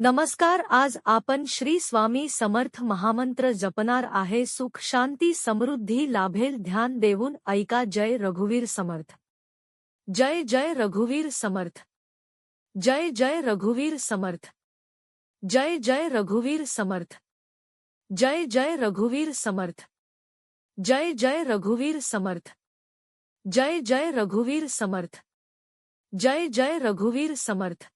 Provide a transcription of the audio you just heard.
नमस्कार, आज आपण श्री स्वामी समर्थ महामंत्र जपणार आहे. सुख, शांती, समृद्धी, लाभेल ध्यान देऊन ऐका. जय रघुवीर समर्थ. जय जय रघुवीर समर्थ. जय जय रघुवीर समर्थ. जय जय रघुवीर समर्थ. जय जय रघुवीर समर्थ. जय जय रघुवीर समर्थ. जय जय रघुवीर समर्थ. जय जय रघुवीर समर्थ.